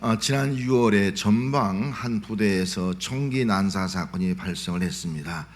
어, 지난 6월에 전방 한 부대에서 총기 난사 사건이 발생을 했습니다.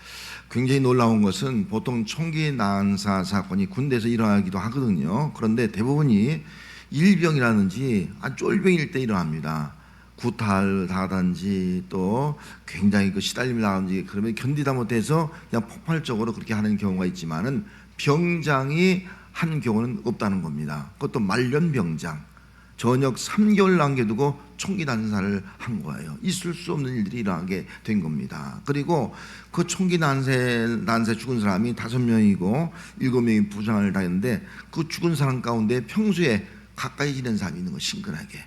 굉장히 놀라운 것은 보통 총기 난사 사건이 군대에서 일어나기도 하거든요. 그런데 대부분이 일병이라든지 아 쫄병일 때 일어납니다. 구탈하든지 또 굉장히 그 시달림을 당하든지 그러면 견디다 못해서 그냥 폭발적으로 그렇게 하는 경우가 있지만은 병장이 한 경우는 없다는 겁니다. 그것도 말년 병장. 전역 3개월 남겨두고 총기 난사를 한 거예요. 있을 수 없는 일들이 일어나게 된 겁니다. 그리고 그 총기 난세 난세 죽은 사람이 다섯 명이고 일곱 명이 부상을 당했는데 그 죽은 사람 가운데 평소에 가까이 지낸 사람이 있는 거 심근하게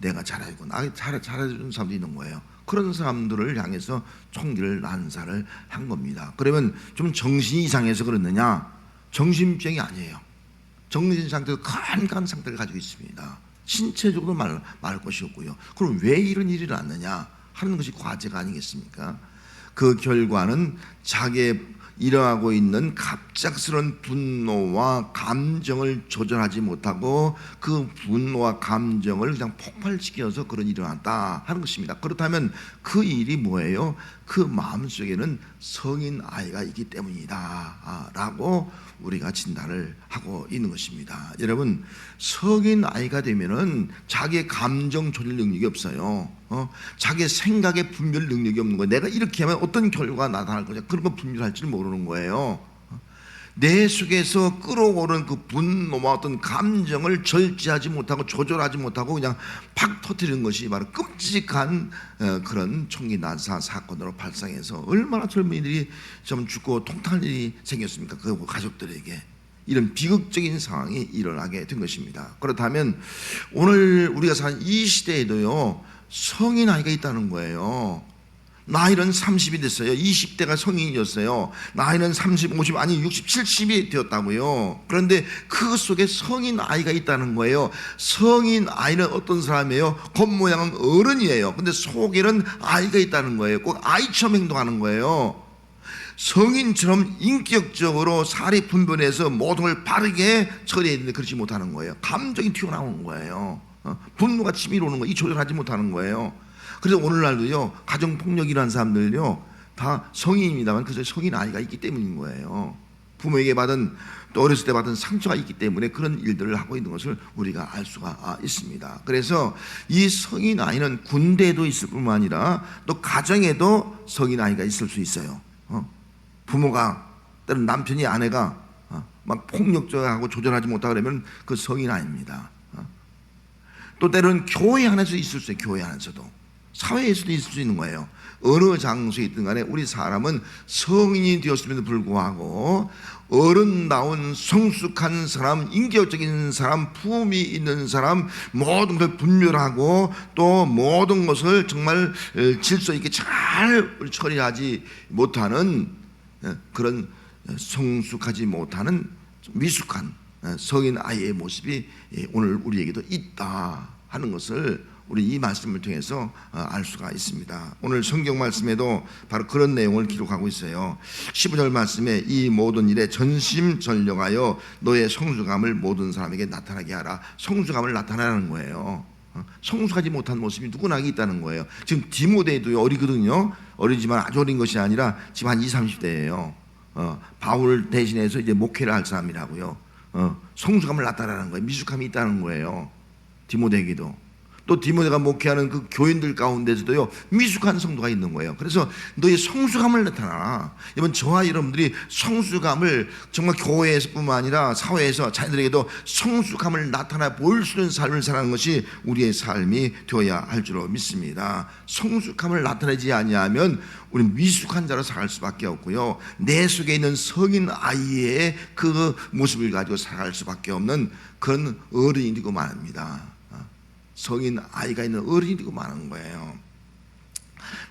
내가 잘 알고 나 잘, 잘해주는 사람도 있는 거예요. 그런 사람들을 향해서 총기를 난사를 한 겁니다. 그러면 좀 정신이 이상해서 그렇느냐? 정신병이 아니에요. 정신 상태도 간간 상태를 가지고 있습니다. 신체적으로 말, 말할 것이 없고요. 그럼 왜 이런 일이 일어났느냐 하는 것이 과제가 아니겠습니까? 그 결과는 자기의 일어나고 있는 갑작스런 분노와 감정을 조절하지 못하고 그 분노와 감정을 그냥 폭발시켜서 그런 일이 일어났다 하는 것입니다. 그렇다면 그 일이 뭐예요? 그 마음속에는 성인 아이가 있기 때문이다 라고 우리가 진단을 하고 있는 것입니다. 여러분 성인 아이가 되면은 자기의 감정 조절 능력이 없어요. 어? 자기의 생각의 분별 능력이 없는 거예요. 내가 이렇게 하면 어떤 결과가 나타날 거냐 그런 거 분별할 줄 모르는 거예요. 내 속에서 끌어오른 그 분노와 어떤 감정을 절제하지 못하고 조절하지 못하고 그냥 팍 터뜨리는 것이 바로 끔찍한 어, 그런 총기 난사 사건으로 발생해서 얼마나 젊은이들이 좀 죽고 통탄 일이 생겼습니까? 그 가족들에게 이런 비극적인 상황이 일어나게 된 것입니다. 그렇다면 오늘 우리가 사는 이 시대에도요 성인 아이가 있다는 거예요. 나이는 30이 됐어요. 20대가 성인이었어요. 나이는 30, 50, 아니 60, 70이 되었다고요. 그런데 그 속에 성인 아이가 있다는 거예요. 성인 아이는 어떤 사람이에요? 겉모양은 어른이에요. 근데 속에는 아이가 있다는 거예요. 꼭 아이처럼 행동하는 거예요. 성인처럼 인격적으로 사리 분별해서 모든 걸 바르게 처리했는데 그렇지 못하는 거예요. 감정이 튀어나오는 거예요. 어? 분노가 치밀어 오는 거예요. 이 조절하지 못하는 거예요. 그래서 오늘날도요 가정 폭력이라는 사람들요 다 성인입니다만 그저 성인 아이가 있기 때문인 거예요. 부모에게 받은 또 어렸을 때 받은 상처가 있기 때문에 그런 일들을 하고 있는 것을 우리가 알 수가 아, 있습니다. 그래서 이 성인 아이는 군대에도 있을 뿐만 아니라 또 가정에도 성인 아이가 있을 수 있어요. 어? 부모가 때론 남편이 아내가 어? 막 폭력적하고 조절하지 못하고 그러면 그 성인 아닙니다. 어? 또 때로는 교회 안에서 있을 수 있어요. 교회 안에서도. 사회에서도 있을 수 있는 거예요. 어느 장소에 있든 간에 우리 사람은 성인이 되었음에도 불구하고 어른다운 성숙한 사람, 인격적인 사람, 품이 있는 사람, 모든 걸 분별하고 또 모든 것을 정말 질서 있게 잘 처리하지 못하는 그런 성숙하지 못하는 미숙한 성인 아이의 모습이 오늘 우리에게도 있다 하는 것을 우리 이 말씀을 통해서 어, 알 수가 있습니다. 오늘 성경 말씀에도 바로 그런 내용을 기록하고 있어요. 15절 말씀에 이 모든 일에 전심전력하여 너의 성숙함을 모든 사람에게 나타나게 하라. 성숙함을 나타나는 거예요. 어, 성숙하지 못한 모습이 누구나 있다는 거예요. 지금 디모데도 어리거든요. 어리지만 아주 어린 것이 아니라 지금 한 20, 30대예요. 어, 바울 대신해서 이제 목회를 할 사람이라고요. 어, 성숙함을 나타나는 거예요. 미숙함이 있다는 거예요. 디모데에게도. 또 디모데가 목회하는 그 교인들 가운데서도요 미숙한 성도가 있는 거예요. 그래서 너의 성숙함을 나타나. 이번 저와 여러분들이 성숙함을 정말 교회에서뿐만 아니라 사회에서 자녀들에게도 성숙함을 나타나 보일 수 있는 삶을 사는 것이 우리의 삶이 되어야 할 줄로 믿습니다. 성숙함을 나타내지 아니하면 우리 미숙한 자로 살 수밖에 없고요. 내 속에 있는 성인 아이의 그 모습을 가지고 살아갈 수밖에 없는 그런 어른이 되고 말합니다. 성인 아이가 있는 어린이고 많은 거예요.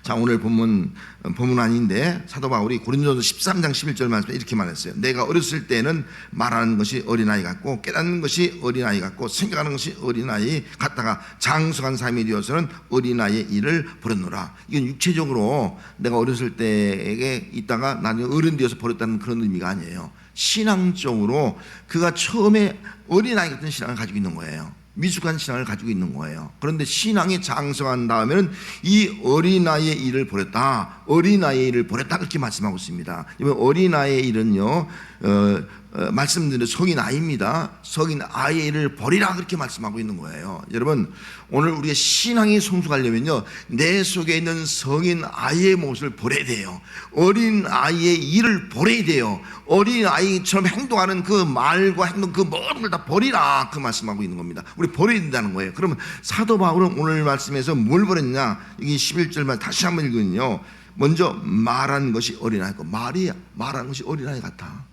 자 오늘 본문 본문 아닌데 사도 바울이 고린도서 13장 11절 말씀에 이렇게 말했어요. 내가 어렸을 때는 말하는 것이 어린아이 같고 깨닫는 것이 어린아이 같고 생각하는 것이 어린아이 같다가 장성한 삶이 되어서는 어린아이의 일을 버렸노라. 이건 육체적으로 내가 어렸을 때에 있다가 나중에 어른 되어서 버렸다는 그런 의미가 아니에요. 신앙적으로 그가 처음에 어린아이 같은 신앙을 가지고 있는 거예요. 미숙한 신앙을 가지고 있는 거예요. 그런데 신앙이 장성한 다음에는 이 어린아이의 일을 버렸다. 어린아이의 일을 버렸다. 그렇게 말씀하고 있습니다. 어린아이의 일은요, 어, 어, 말씀드린 성인 아이입니다. 성인 일을 버리라. 그렇게 말씀하고 있는 거예요. 여러분, 오늘 우리의 신앙이 성숙하려면요, 내 속에 있는 성인 아이의 모습을 버려야 돼요. 어린 아이의 일을 버려야 돼요. 어린 아이처럼 행동하는 그 말과 행동 그 모든 걸 다 버리라. 그 말씀하고 있는 겁니다. 우리 버려야 된다는 거예요. 그러면 사도 바울은 오늘 말씀에서 뭘 버렸냐? 여기 11절만 다시 한번 읽으면요. 먼저 말하는 것이 어린아이고 말이 말하는 것이 어린아이 같아.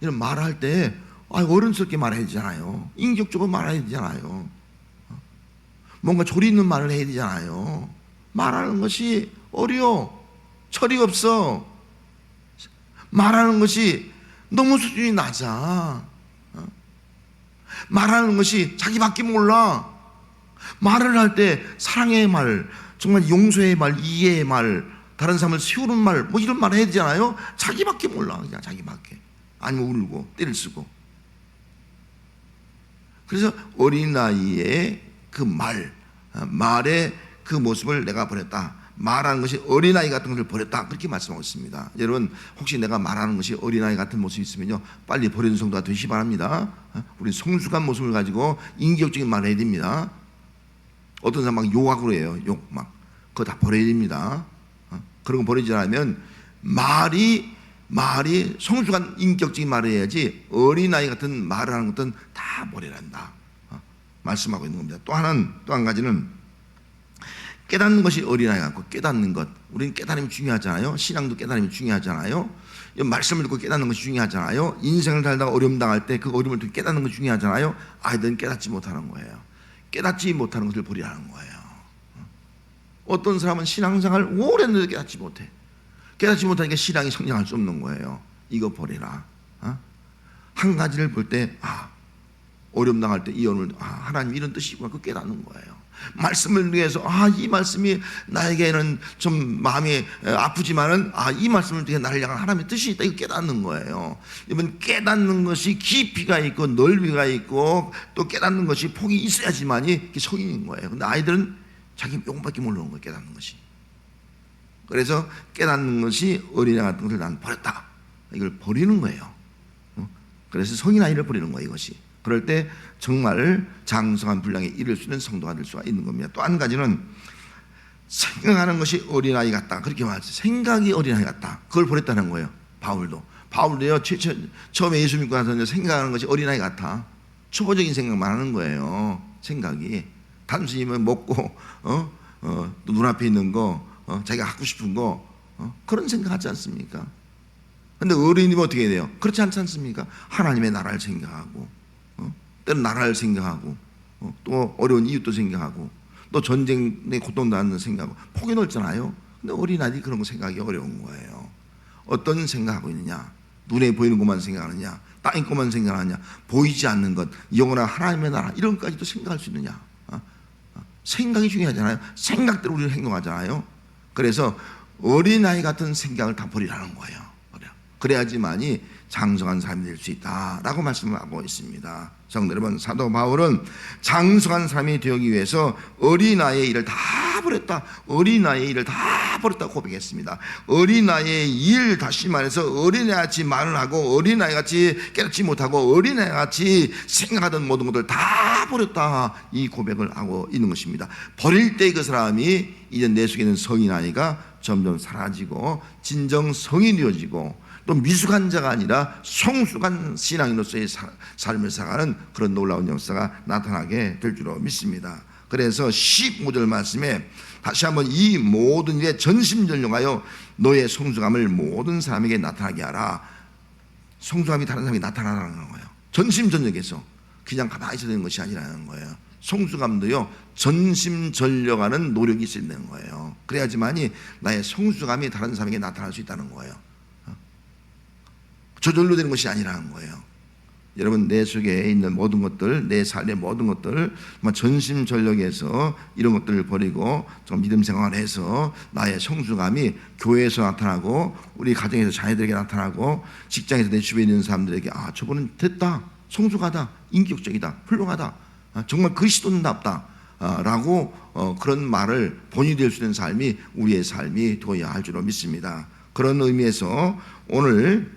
이런 말할 때 아, 어른스럽게 말해야 되잖아요. 인격적으로 말해야 되잖아요. 뭔가 조리 있는 말을 해야 되잖아요. 말하는 것이 어려워. 철이 없어. 말하는 것이 너무 수준이 낮아. 어? 말하는 것이 자기밖에 몰라. 말을 할 때 사랑의 말, 정말 용서의 말, 이해의 말, 다른 사람을 세우는 말, 뭐 이런 말 해야 되잖아요. 자기밖에 몰라. 그냥 자기밖에. 아니면 울고 때를 쓰고. 그래서 어린아이의 그 말, 어, 말의 그 모습을 내가 버렸다. 말하는 것이 어린아이 같은 것을 버렸다. 그렇게 말씀하고 있습니다. 여러분, 혹시 내가 말하는 것이 어린아이 같은 모습이 있으면요. 빨리 버리는 성도가 되시 바랍니다. 어, 우리 성숙한 모습을 가지고 인격적인 말을 해야 됩니다. 어떤 사람 막 욕하고 그래요. 욕 막. 그거 다 버려야 됩니다. 어, 그런 거 버리지 않으면 말이 말이 성숙한 인격적인 말을 해야지 어린아이 같은 말을 하는 것은 다 버리란다. 어, 말씀하고 있는 겁니다. 또 하나는 또 한 가지는 깨닫는 것이 어린아이 같고 깨닫는 것. 우리는 깨달음이 중요하잖아요. 신앙도 깨달음이 중요하잖아요. 이 말씀을 듣고 깨닫는 것이 중요하잖아요. 인생을 살다가 어려움 당할 때 그 어려움을 듣고 깨닫는 것이 중요하잖아요. 아이들은 깨닫지 못하는 거예요. 깨닫지 못하는 것을 버리라는 거예요. 어떤 사람은 신앙생활 했는데 깨닫지 못해. 깨닫지 못하니까 신앙이 성장할 수 없는 거예요. 이거 버리라. 어? 한 가지를 볼 때, 아, 어려움 당할 때이 오늘, 아, 하나님 이런 뜻이구나. 그 깨닫는 거예요. 말씀을 위해서, 아, 이 말씀이 나에게는 좀 마음이 에, 아프지만은, 아, 이 말씀을 통해 나를 향한 하나님의 뜻이 있다. 이거 깨닫는 거예요. 이번 깨닫는 것이 깊이가 있고 넓이가 있고 또 깨닫는 것이 폭이 있어야지만이 성인인 거예요. 근데 아이들은 자기 용밖에 모르는 거예요. 깨닫는 것이. 그래서 깨닫는 것이 어린애 같은 것을 난 버렸다. 이걸 버리는 거예요. 어? 그래서 성인 아이를 버리는 거예요. 이것이. 그럴 때 정말 장성한 분량에 이를 수 있는 성도가 될 수가 있는 겁니다. 또 한 가지는 생각하는 것이 어린아이 같다. 그렇게 말했어요. 생각이 어린아이 같다. 그걸 버렸다는 거예요. 바울도. 바울도요, 처음에 예수 믿고 나서 생각하는 것이 어린아이 같아. 초보적인 생각만 하는 거예요. 생각이. 단순히 뭐 먹고, 어? 어, 또 눈앞에 있는 거, 어, 자기가 하고 싶은 거, 어? 그런 생각하지 않습니까? 근데 어린이면 어떻게 돼요? 그렇지 않지 않습니까? 하나님의 나라를 생각하고, 어? 때로 나라를 생각하고, 어? 또 어려운 이웃도 생각하고, 또 전쟁의 고통도 않는 생각하고, 폭이 넓잖아요. 근데 어린아이들이 그런 거 생각하기 어려운 거예요. 어떤 생각하고 있느냐? 눈에 보이는 것만 생각하느냐? 땅의 것만 생각하느냐? 보이지 않는 것, 영원한 하나님의 나라, 이런 것까지도 생각할 수 있느냐? 어? 어? 생각이 중요하잖아요. 생각대로 우리는 행동하잖아요. 그래서 어린아이 같은 생각을 다 버리라는 거예요. 그래야지만이 장성한 사람이 될 수 있다라고 말씀을 하고 있습니다. 성도 여러분, 사도 바울은 장성한 사람이 되기 위해서 어린아이의 일을 다 버렸다. 어린아이의 일을 다 버렸다고 고백했습니다. 어린아이의 일, 다시 말해서 어린아이같이 말을 하고 어린아이같이 깨닫지 못하고 어린아이같이 생각하던 모든 것들 다 버렸다. 이 고백을 하고 있는 것입니다. 버릴 때 그 사람이 이제 내 속에 있는 성인 아이가 점점 사라지고 진정 성인이 되어지고 또 미숙한 자가 아니라 성숙한 신앙인으로서의 사- 삶을 살아가는 그런 놀라운 역사가 나타나게 될 줄로 믿습니다. 그래서 15절 말씀에 다시 한번 이 모든 일에 전심전력하여 너의 성숙함을 모든 사람에게 나타나게 하라. 성숙함이 다른 사람에게 나타나라는 거예요. 전심전력해서 그냥 가만히 있어야 되는 것이 아니라는 거예요. 성숙함도요 전심전력하는 노력이 있어야 되는 거예요. 그래야지만이 나의 성숙함이 다른 사람에게 나타날 수 있다는 거예요. 저절로 되는 것이 아니라는 거예요. 여러분 내 속에 있는 모든 것들, 내 삶의 모든 것들, 정말 전심 전력해서 이런 것들을 버리고 좀 믿음 생활을 해서 나의 성숙함이 교회에서 나타나고 우리 가정에서 자녀들에게 나타나고 직장에서 내 주변에 있는 사람들에게 아 저분은 됐다, 성숙하다, 인격적이다, 훌륭하다. 아, 정말 그리스도인답다라고 어, 그런 말을 본이 될 수 있는 삶이 우리의 삶이 되어야 할 줄로 믿습니다. 그런 의미에서 오늘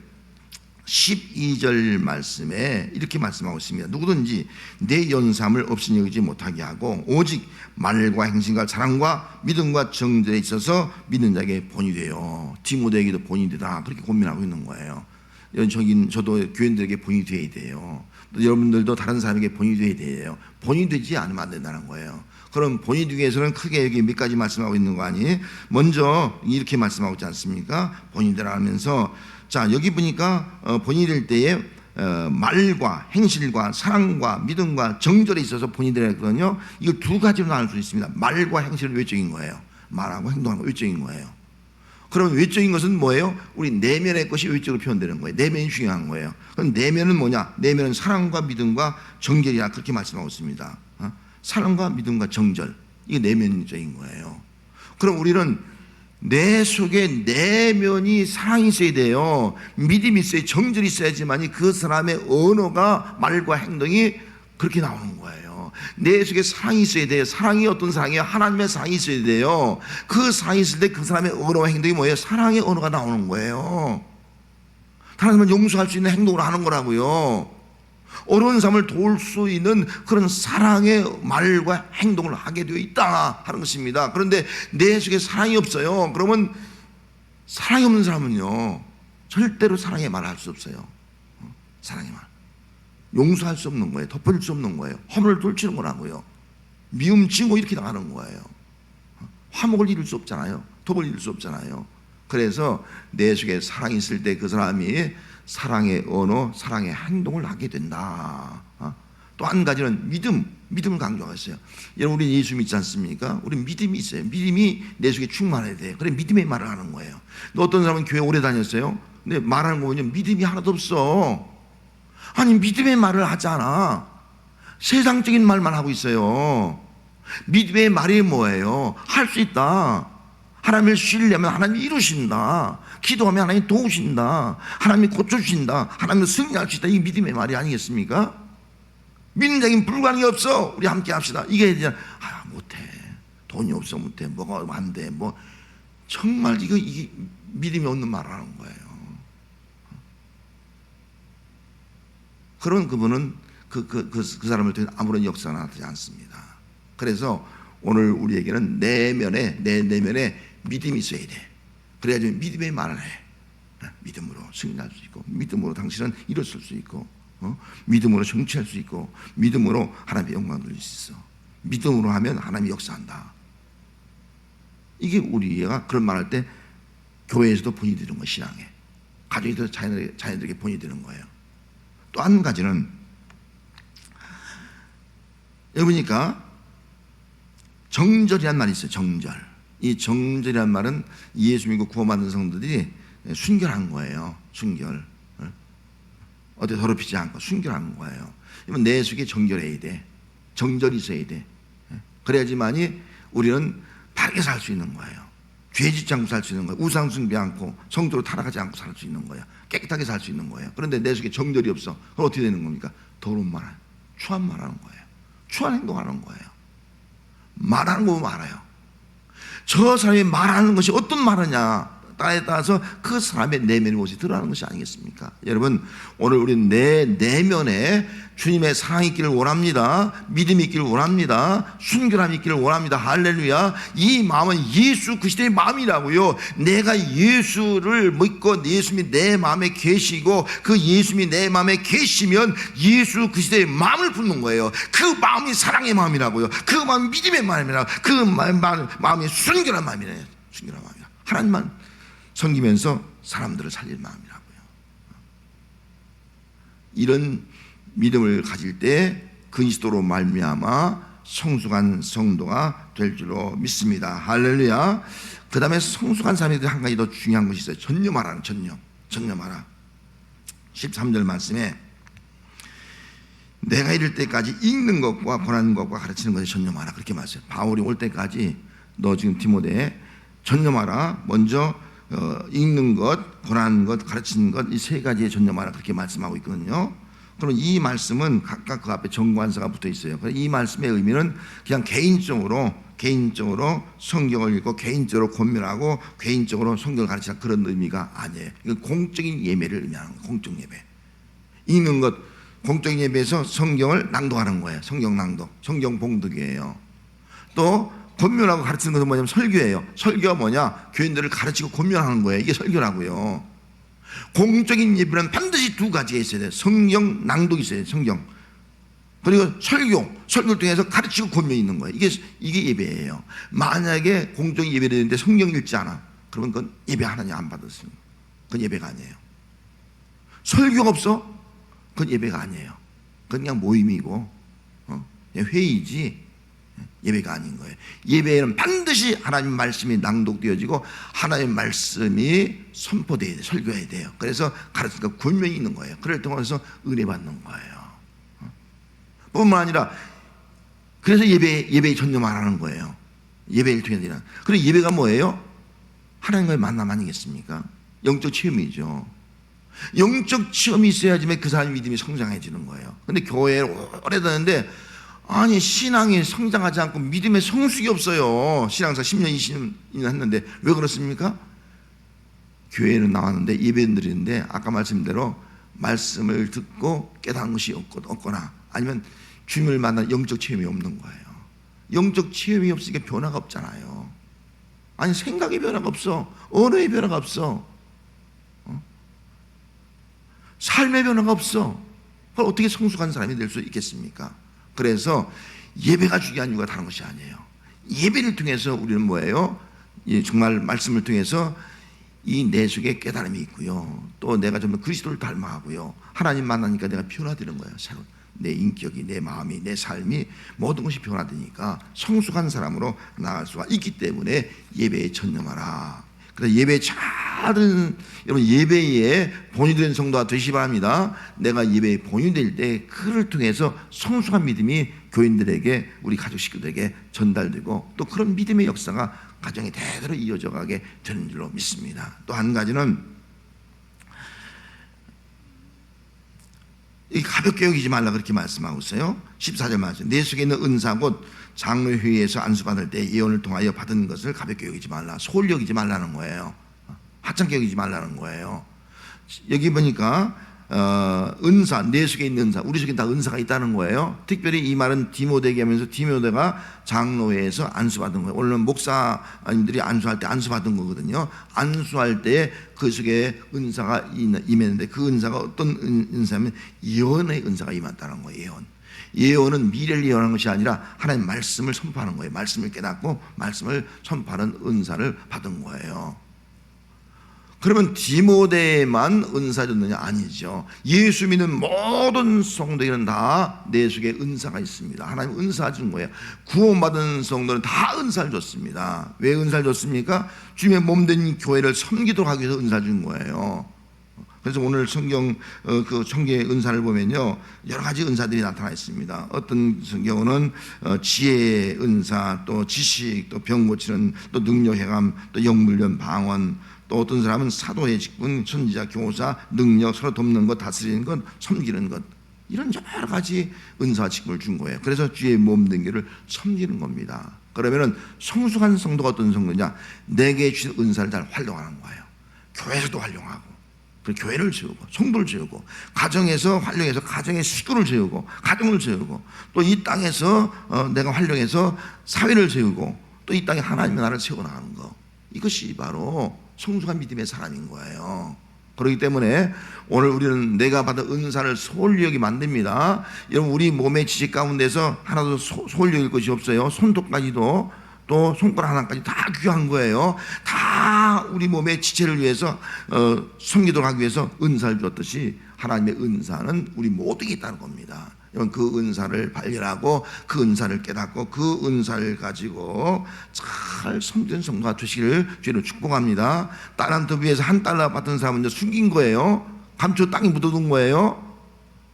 12절 말씀에 이렇게 말씀하고 있습니다. 누구든지 내 연삼을 없으니 여기지 못하게 하고 오직 말과 행실과 사랑과 믿음과 정절에 있어서 믿는 자에게 본이 되어 디모데에게도 본이 되다 그렇게 고민하고 있는 거예요. 저긴 저도 교인들에게 본이 되어야 돼요. 또 여러분들도 다른 사람에게 본이 되어야 돼요. 본이 되지 않으면 안 된다는 거예요. 그럼 본이 되기 위해서는 크게 여기 몇 가지 말씀하고 있는 거 아니? 먼저 이렇게 말씀하고 있지 않습니까? 본이 되라 하면서 자 여기 보니까 어, 본이 될 때에 어, 말과 행실과 사랑과 믿음과 정절에 있어서 본이 되라 했거든요. 이거 두 가지로 나눌 수 있습니다. 말과 행실은 외적인 거예요. 말하고 행동하는 거 외적인 거예요. 그럼 외적인 것은 뭐예요? 우리 내면의 것이 외적으로 표현되는 거예요. 내면이 중요한 거예요. 그럼 내면은 뭐냐? 내면은 사랑과 믿음과 정결이야 그렇게 말씀하고 있습니다. 어? 사랑과 믿음과 정절 이게 내면적인 거예요. 그럼 우리는 내 속에 내면이 사랑이 있어야 돼요. 믿음이 있어야 정절이 있어야지만이 그 사람의 언어가 말과 행동이 그렇게 나오는 거예요. 내 속에 사랑이 있어야 돼요. 사랑이 어떤 사랑이에요? 하나님의 사랑이 있어야 돼요. 그 사랑이 있을 때 그 사람의 언어와 행동이 뭐예요? 사랑의 언어가 나오는 거예요. 사람을 용서할 수 있는 행동을 하는 거라고요. 어려운 삶을 도울 수 있는 그런 사랑의 말과 행동을 하게 되어 있다 하는 것입니다. 그런데 내 속에 사랑이 없어요. 그러면 사랑이 없는 사람은요 절대로 사랑의 말을 할 수 없어요. 어? 사랑의 말. 용서할 수 없는 거예요. 덮어줄 수 없는 거예요. 허물을 돌치는 거라고요. 미움 지고 이렇게 나가는 거예요. 어? 화목을 이룰 수 없잖아요. 덮을 이룰 수 없잖아요. 그래서 내 속에 사랑이 있을 때 그 사람이 사랑의 언어, 사랑의 행동을 하게 된다. 어? 또한 가지는 믿음, 믿음을 강조하겠어요. 여러분 우리 예수 믿지 않습니까? 우리 믿음이 있어요. 믿음이 내 속에 충만해야 돼요. 그래 믿음의 말을 하는 거예요. 또 어떤 사람은 교회 오래 다녔어요. 근데 말하는 거 보면 믿음이 하나도 없어. 아니 믿음의 말을 하잖아. 세상적인 말만 하고 있어요. 믿음의 말이 뭐예요? 할 수 있다. 하나님을 신뢰하면 하나님이 이루신다. 기도하면 하나님이 도우신다. 하나님이 고쳐주신다. 하나님을 승리할 수 있다. 이 믿음의 말이 아니겠습니까? 믿는 자에겐 불가능이 없어. 우리 함께 합시다. 이게 이제 아 못해. 돈이 없어 못해. 뭐가 안 돼. 뭐 정말 이거 이게 믿음이 없는 말을 하는 거예요. 그런 그분은 그, 그, 그, 그 사람을 통해 아무런 역사가 나타나지 않습니다. 그래서 오늘 우리에게는 내면에, 내 내면에 믿음이 있어야 돼. 그래야지 믿음의 말을 해. 믿음으로 승리할 수 있고, 믿음으로 당신은 일어설 수 있고, 어? 믿음으로 정치할 수 있고, 믿음으로 하나님의 영광을 돌릴 수 있어. 믿음으로 하면 하나님이 역사한다. 이게 우리가 그런 말할 때 교회에서도 본이 되는 거 신앙에. 가족에서 자녀들에게, 자녀들에게 본이 되는 거예요. 또 한 가지는 여기 보니까 정절이란 말이 있어요. 정절. 이 정절이란 말은 예수 믿고 구원받은 성도들이 순결한 거예요. 순결. 어디 더럽히지 않고 순결한 거예요. 이건 내 속에 정결해야 돼. 정절이 있어야 돼. 그래야지만이 우리는 바르게 살 수 있는 거예요. 죄 짓지 않고 살 수 있는 거예요. 우상 숭배 않고 성도로 타락하지 않고 살 수 있는 거예요. 깨끗하게 살 수 있는 거예요. 그런데 내 속에 정절이 없어. 그럼 어떻게 되는 겁니까? 더러운 말, 추한 말 하는 거예요. 추한 행동하는 거예요. 말하는 거 보면 알아요. 저 사람이 말하는 것이 어떤 말하냐 따에 따라서 그 사람의 내면의 모습이 드러나는 것이 아니겠습니까? 여러분 오늘 우리는 내 내면에 주님의 사랑이 있기를 원합니다. 믿음이 있기를 원합니다. 순결함이 있기를 원합니다. 할렐루야. 이 마음은 예수 그리스도의 마음이라고요. 내가 예수를 믿고 예수님이 내 마음에 계시고 그 예수님이 내 마음에 계시면 예수 그리스도의 마음을 품는 거예요. 그 마음이 사랑의 마음이라고요. 그 마음이 믿음의 마음이라. 그 마음, 마음이 순결한 마음이래요. 순결한 마음이라. 하나님만 섬기면서 사람들을 살릴 마음이라고요. 이런 믿음을 가질 때 그리스도로 말미암아 성숙한 성도가 될 줄로 믿습니다. 할렐루야. 그 다음에 성숙한 사람이 한 가지 더 중요한 것이 있어요. 전념하라는 전념. 전념하라. 13절 말씀에 내가 이럴 때까지 읽는 것과 권하는 것과 가르치는 것에 전념하라. 그렇게 말했어요. 바울이 올 때까지 너 지금 디모데에 전념하라. 먼저 어, 읽는 것, 권하는 것, 가르치는 것 이 세 가지에 전념하라 그렇게 말씀하고 있거든요. 그럼 이 말씀은 각각 그 앞에 정관사가 붙어 있어요. 이 말씀의 의미는 그냥 개인적으로 개인적으로 성경을 읽고 개인적으로 권면하고 개인적으로 성경을 가르치는 그런 의미가 아니에요. 이건 공적인 예배를 의미하는 거예요. 공적 예배. 읽는 것 공적인 예배에서 성경을 낭독하는 거예요. 성경 낭독, 성경 봉독이에요. 또 권면하고 가르치는 것은 뭐냐면 설교예요. 설교가 뭐냐? 교인들을 가르치고 권면하는 거예요. 이게 설교라고요. 공적인 예배는 반드시 두 가지가 있어야 돼요. 성경 낭독이 있어야 돼요. 성경. 그리고 설교, 설교를 통해서 가르치고 권면이 있는 거예요. 이게 이게 예배예요. 만약에 공적인 예배를 했는데 성경 읽지 않아. 그러면 그건 예배 하나님 안 받았습니다. 그건 예배가 아니에요. 설교가 없어? 그건 예배가 아니에요. 그건 그냥 모임이고 어? 그냥 회의지 예배가 아닌 거예요. 예배에는 반드시 하나님 말씀이 낭독되어지고 하나님 말씀이 선포돼야 돼, 설교해야 돼요. 그래서 가르치니까 권면이 있는 거예요. 그를 통해서 은혜 받는 거예요. 어? 뿐만 아니라 그래서 예배 예배에 전념하라는 거예요. 예배를 통해서 일하는. 그리고 예배가 뭐예요? 하나님과의 만남 아니겠습니까? 영적 체험이죠. 영적 체험이 있어야지만 그 사람의 믿음이 성장해지는 거예요. 근데 교회에 오래 다녔는데 아니 신앙이 성장하지 않고 믿음의 성숙이 없어요. 신앙사 10년 20년 했는데 왜 그렇습니까? 교회는 나왔는데 예배 드리는데 아까 말씀대로 말씀을 듣고 깨달은 것이 없거나 아니면 주님을 만난 영적 체험이 없는 거예요. 영적 체험이 없으니까 변화가 없잖아요. 아니 생각의 변화가 없어. 언어의 변화가 없어. 어? 삶의 변화가 없어. 그럼 어떻게 성숙한 사람이 될 수 있겠습니까? 그래서 예배가 중요한 이유가 다른 것이 아니에요. 예배를 통해서 우리는 뭐예요? 예, 정말 말씀을 통해서 이 내 속에 깨달음이 있고요. 또 내가 좀더 그리스도를 닮아가고요. 하나님 만나니까 내가 변화되는 거예요. 새로운 내 인격이, 내 마음이, 내 삶이 모든 것이 변화되니까 성숙한 사람으로 나아갈 수가 있기 때문에 예배에 전념하라. 그래서 예배 잘은 여러분 예배에 본유된 성도가 되시 바랍니다. 내가 예배에 본유될 때 그를 통해서 성숙한 믿음이 교인들에게 우리 가족 식구들에게 전달되고 또 그런 믿음의 역사가 가정에 대대로 이어져 가게 되는 줄로 믿습니다. 또 한 가지는 이 가볍게 여기지 말라 그렇게 말씀하고 있어요. 14절 말씀. 내 속에 있는 은사 곧 장로회의에서 안수받을 때 예언을 통하여 받은 것을 가볍게 여기지 말라. 소홀히 여기지 말라는 거예요. 하찮게 여기지 말라는 거예요. 여기 보니까 어, 은사 내 속에 있는 은사 우리 속에 다 은사가 있다는 거예요. 특별히 이 말은 디모데에게 하면서 디모데가 장로회에서 안수받은 거예요. 원래 목사님들이 안수할 때 안수받은 거거든요. 안수할 때 그 속에 은사가 임했는데 그 은사가 어떤 은- 은사면 예언의 은사가 임했다는 거예요. 예언. 예언은 미래를 예언하는 것이 아니라 하나님 말씀을 선포하는 거예요. 말씀을 깨닫고 말씀을 선포하는 은사를 받은 거예요. 그러면 디모데만 은사 줬느냐 아니죠. 예수 믿는 모든 성도에게는 다 내 속에 은사가 있습니다. 하나님 은사 준 거예요. 구원받은 성도는 다 은사를 줬습니다. 왜 은사를 줬습니까? 주님의 몸된 교회를 섬기도록 하기 위해서 은사 준 거예요. 그래서 오늘 성경 어, 그 성경의 은사를 보면요 여러 가지 은사들이 나타나 있습니다. 어떤 경우는 어, 지혜의 은사, 또 지식, 또 병 고치는, 또 능력 해감, 또 영물련 방언, 또 어떤 사람은 사도의 직분, 선지자, 교사, 능력, 서로 돕는 것, 다스리는 것, 섬기는 것 이런 여러 가지 은사 직분을 준 거예요. 그래서 주의 몸된 교를 섬기는 겁니다. 그러면은 성숙한 성도가 어떤 성도냐? 내게 주신 은사를 잘 활용하는 거예요. 교회에서도 활용하고. 그 교회를 세우고 성도를 세우고 가정에서 활용해서 가정의 식구를 세우고 가정을 세우고 또 이 땅에서 어, 내가 활용해서 사회를 세우고 또 이 땅에 하나님의 나라를 세워나가는 거 이것이 바로 성숙한 믿음의 사람인 거예요. 그렇기 때문에 오늘 우리는 내가 받은 은사를 소홀히 여기 만듭니다. 여러분 우리 몸의 지식 가운데서 하나도 소, 소홀히 여길 것이 없어요. 손톱까지도 또 손가락 하나까지 다 귀한 거예요. 다 우리 몸의 지체를 위해서 어, 섬기도록 하기 위해서 은사를 줬듯이 하나님의 은사는 우리 모두에게 있다는 겁니다. 그 은사를 발견하고 그 은사를 깨닫고 그 은사를 가지고 잘 섬기는 성도가 되시기를 주로 축복합니다. 딸한테 위해서 한 달러 받은 사람은 이제 숨긴 거예요. 감초 땅에 묻어둔 거예요.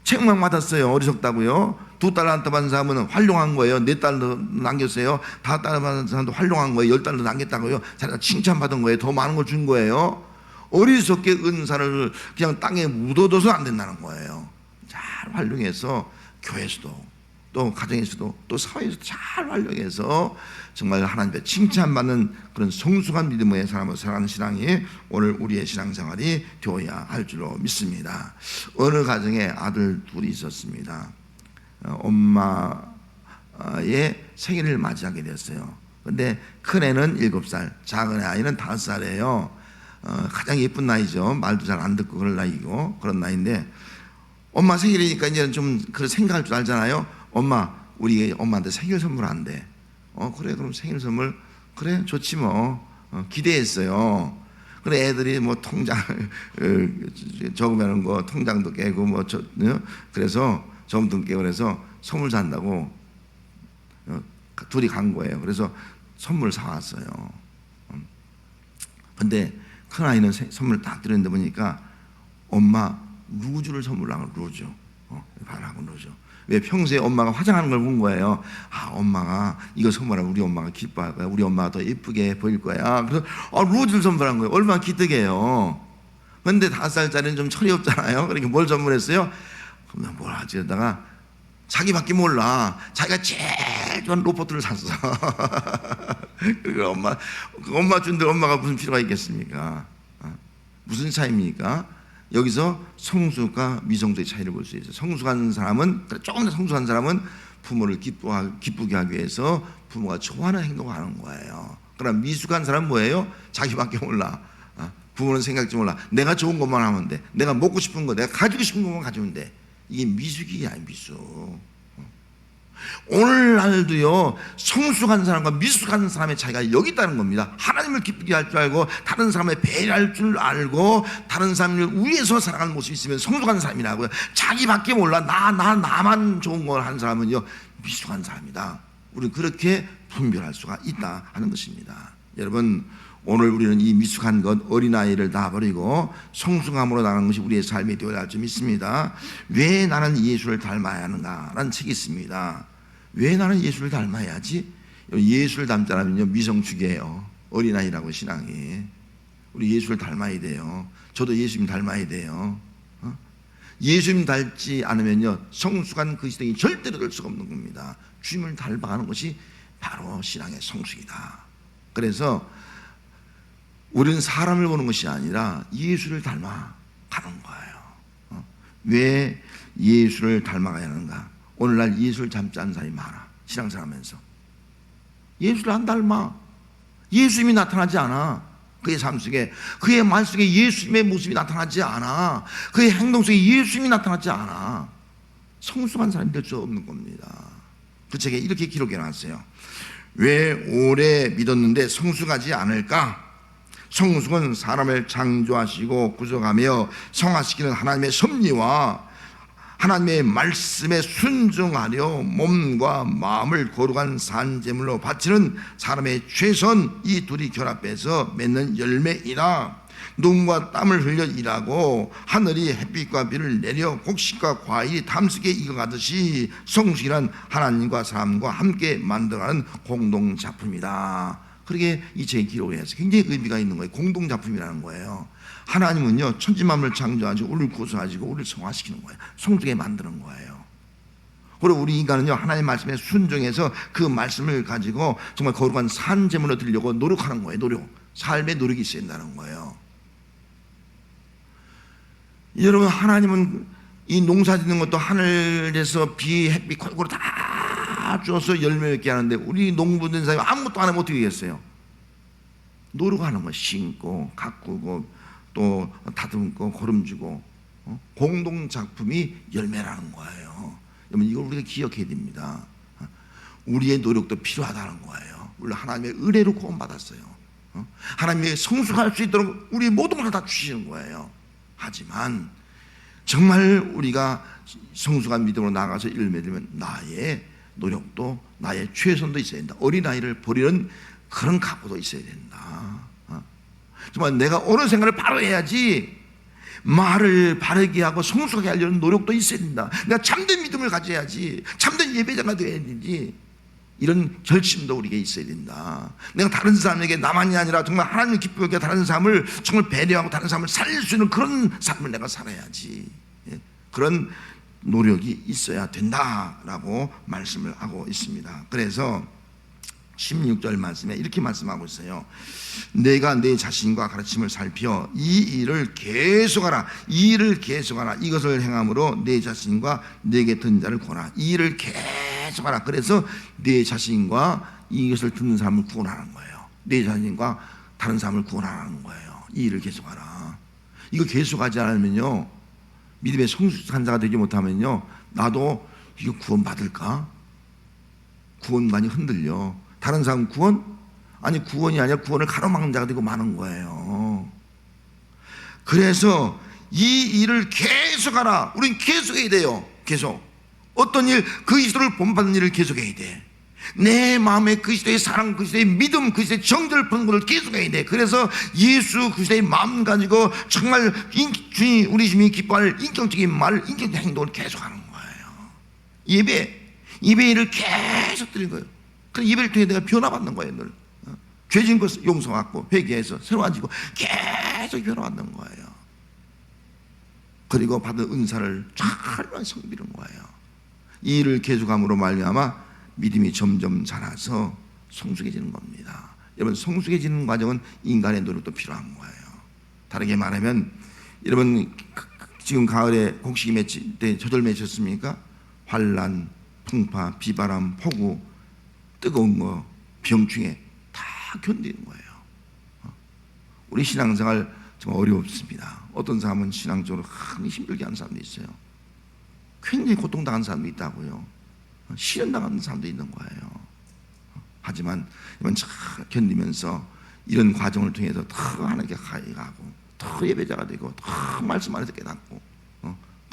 책만 받았어요. 어리석다고요. 두 달란트 받은 사람은 활용한 거예요. 네 달러 남겼어요. 다섯 달러 받은 사람도 활용한 거예요. 열 달러 남겼다고요. 자기가 칭찬받은 거예요. 더 많은 걸 준 거예요. 어리석게 은사를 그냥 땅에 묻어둬서 안 된다는 거예요. 잘 활용해서 교회에서도 또 가정에서도 또 사회에서도 잘 활용해서 정말 하나님의 칭찬받는 그런 성숙한 믿음의 사람으로 살아가는 신앙이 오늘 우리의 신앙생활이 되어야 할 줄로 믿습니다. 어느 가정에 아들 둘이 있었습니다. 어, 엄마의 생일을 맞이하게 됐어요. 근데 큰 애는 일곱 살, 작은 아이는 다섯 살이에요. 어, 가장 예쁜 나이죠. 말도 잘 안 듣고 그럴 나이고 그런 나이인데 엄마 생일이니까 이제는 좀그 생각할 줄 알잖아요. 엄마 우리 엄마한테 생일 선물 안 돼. 어 그래 그럼 생일 선물 그래 좋지 뭐 어, 기대했어요. 그래 애들이 뭐 통장 어, 적으면 거 통장도 깨고 뭐 저, 어? 그래서 점도 깨고 그래서 선물 산다고 어, 둘이 간 거예요. 그래서 선물 사왔어요. 음. 근데 큰 아이는 세- 선물 딱 드렸는데 보니까 엄마 루즈를 선물하고 루즈. 어, 바라고 루즈. 왜 평소에 엄마가 화장하는 걸 본 거예요. 아, 엄마가 이거 선물하면 우리 엄마가 기뻐할 거야. 우리 엄마가 더 예쁘게 보일 거야. 그래서 아, 루즈를 선물한 거예요. 얼마나 기특해요. 근데 다섯 살짜리는 좀 철이 없잖아요. 그러니까 뭘 선물했어요? 그럼 뭘 하지? 하다가 자기밖에 몰라. 자기가 제일 좋아하는 로봇을 샀어. 그리고 엄마, 그 엄마 준데 엄마가 무슨 필요가 있겠습니까? 어? 무슨 차이입니까? 여기서 성숙과 미성숙의 차이를 볼 수 있어요. 성숙한 사람은 조금 더 성숙한 사람은 부모를 기쁘 기쁘게 하기 위해서 부모가 좋아하는 행동을 하는 거예요. 그럼 미숙한 사람은 뭐예요? 자기밖에 몰라. 어? 부모는 생각지 몰라. 내가 좋은 것만 하면 돼. 내가 먹고 싶은 거, 내가 가지고 싶은 것만 가지면 돼. 이게 미숙이 아니 미숙. 오늘날도요 성숙한 사람과 미숙한 사람의 차이가 여기 있다는 겁니다. 하나님을 기쁘게 할 줄 알고 다른 사람의 배려할 줄 알고 다른 사람을 위해서 살아가는 모습이 있으면 성숙한 사람이라고요. 자기밖에 몰라 나 나 나 만 좋은 걸 하는 사람은요 미숙한 사람이다. 우리 그렇게 분별할 수가 있다 하는 것입니다. 여러분 오늘 우리는 이 미숙한 것 어린아이를 다 버리고 성숙함으로 나가는 것이 우리의 삶이 되어야 할줄 믿습니다. 왜 나는 예수를 닮아야 하는가라는 책이 있습니다. 왜 나는 예수를 닮아야지? 예수를 닮자라면요 미성축이에요. 어린아이라고 신앙이. 우리 예수를 닮아야 돼요. 저도 예수님 닮아야 돼요. 어? 예수님 닮지 않으면요 성숙한 그 시대이 절대로 될 수가 없는 겁니다. 주님을 닮아가는 것이 바로 신앙의 성숙이다. 그래서 우리는 사람을 보는 것이 아니라 예수를 닮아 가는 거예요. 어? 왜 예수를 닮아가야 하는가? 오늘날 예수를 닮지 않는 사람이 많아. 신앙생활하면서. 예수를 안 닮아. 예수님이 나타나지 않아. 그의 삶 속에, 그의 말 속에 예수님의 모습이 나타나지 않아. 그의 행동 속에 예수님이 나타나지 않아. 성숙한 사람이 될 수 없는 겁니다. 그 책에 이렇게 기록해 놨어요. 왜 오래 믿었는데 성숙하지 않을까? 성숙은 사람을 창조하시고 구속하며 성화시키는 하나님의 섭리와 하나님의 말씀에 순종하려 몸과 마음을 거룩한 산제물로 바치는 사람의 최선 이 둘이 결합해서 맺는 열매이라 눈과 땀을 흘려 일하고 하늘이 햇빛과 비를 내려 곡식과 과일이 탐스게 익어가듯이 성숙이란 하나님과 사람과 함께 만들어가는 공동 작품이다. 그렇게 이 책에 기록을 해서 굉장히 의미가 있는 거예요. 공동 작품이라는 거예요. 하나님은요 천지 만물을 창조하시고 우리를 구속하시고 우리를 성화시키는 거예요. 성숙에 만드는 거예요. 그리고 우리 인간은요 하나님 말씀에 순종해서 그 말씀을 가지고 정말 거룩한 산재물로 드리려고 노력하는 거예요. 노력. 삶의 노력이 있어야 된다는 거예요. 여러분 하나님은 이 농사 짓는 것도 하늘에서 비, 햇빛 골고루 다 주어서 열매 맺게 하는데 우리 농부된 사람이 아무것도 안 하면 어떻게 되겠어요? 노력 하는 거 심고 가꾸고 또 다듬고 거름주고 어? 공동 작품이 열매라는 거예요. 여러분 이걸 우리가 기억해야 됩니다. 어? 우리의 노력도 필요하다는 거예요. 우리 하나님의 은혜로 구원받았어요. 어? 하나님의 성숙할 수 있도록 우리 모든 것을 다 주시는 거예요. 하지만 정말 우리가 성숙한 믿음으로 나가서 일매되면 나의 노력도 나의 최선도 있어야 된다. 어린아이를 버리는 그런 각오도 있어야 된다. 어? 정말 내가 어느 생각을 바로 해야지 말을 바르게 하고 성숙하게 하려는 노력도 있어야 된다. 내가 참된 믿음을 가져야지. 참된 예배자가 되어야 되지. 이런 결심도 우리에게 있어야 된다. 내가 다른 사람에게 나만이 아니라 정말 하나님을 기쁘게 다른 사람을 정말 배려하고 다른 사람을 살릴 수 있는 그런 삶을 내가 살아야지. 예? 그런 노력이 있어야 된다라고 말씀을 하고 있습니다. 그래서 16절 말씀에 이렇게 말씀하고 있어요. 내가 내 자신과 가르침을 살펴 이 일을 계속하라. 이 일을 계속하라. 이것을 행함으로 내 자신과 내게 듣는 자를 구하라. 이 일을 계속하라. 그래서 내 자신과 이것을 듣는 사람을 구원하는 거예요. 내 자신과 다른 사람을 구원하는 거예요. 이 일을 계속하라. 이거 계속하지 않으면요. 믿음의 성숙한 자가 되지 못하면요. 나도 이거 구원 받을까? 구원관이 흔들려. 다른 사람 구원? 아니 구원이 아니라 구원을 가로막는 자가 되고 마는 거예요. 그래서 이 일을 계속하라. 우린 계속해야 돼요. 계속. 어떤 일, 그리스도를 본받는 일을 계속해야 돼. 내 마음에 그리스도의 사랑, 그리스도의 믿음, 그리스도의 푸는 것을 계속해야 돼. 그래서 예수 그리스도의 마음 가지고 정말 인, 주님, 우리 주님이 기뻐할 인격적인 말, 인격적인 행동을 계속하는 거예요. 예배, 예배 일을 계속 드리는 거예요. 그 예배를 통해 내가 변화받는 거예요, 늘. 어? 죄진 것 용서받고 회개해서 새로워지고 계속 변화받는 거예요. 그리고 받은 은사를 잘 성비는 거예요. 이 일을 계속함으로 말미암아 믿음이 점점 자라서 성숙해지는 겁니다. 여러분 성숙해지는 과정은 인간의 노력도 필요한 거예요. 다르게 말하면 여러분 지금 가을에 곡식이 맺힐 때 저절 맺혔습니까? 환란, 풍파, 비바람, 폭우, 뜨거운 거, 병충해 다 견디는 거예요. 어? 우리 신앙생활 좀 어렵습니다. 어떤 사람은 신앙적으로 큰 힘들게 하는 사람도 있어요. 굉장히 고통당하는 사람도 있다고요. 시련당하는 사람도 있는 거예요. 하지만 이건 잘 견디면서 이런 과정을 통해서 더 하나님께 가까이 가고 더 예배자가 되고 더 말씀 안에서 깨닫고